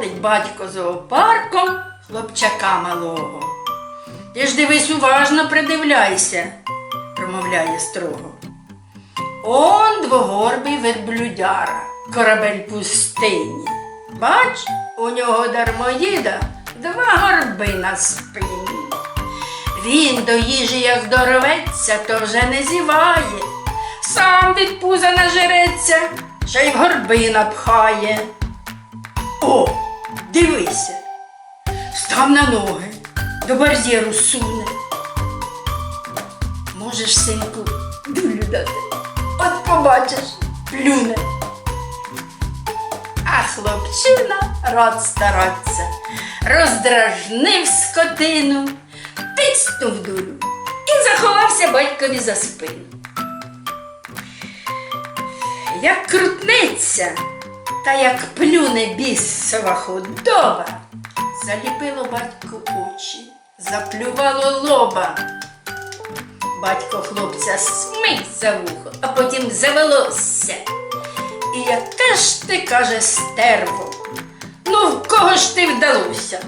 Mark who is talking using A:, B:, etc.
A: Ходить батько зоопарком хлопчака малого. Ти ж дивись уважно придивляйся, промовляє строго. Он двогорбий верблюдяра, корабель пустині. Бач, у нього дармоїда два горби на спині. Він до їжі як здороветься, то вже не зіває. Сам від пуза нажереться, ще й в горби напхає. О, дивися, став на ноги, до бар'єру суне. Можеш, синку, дулю дати. От побачиш, плюне. А хлопчина рад стараться, роздражнив скотину, тицнув дулю і заховався батькові за спину. Як крутнеться, та як плюне бісова худоба, заліпило батько очі, заплювало лоба. Батько хлопця смить за вухо, а потім завелося. І яке ж ти, каже, стерво? Ну, в кого ж ти вдалося?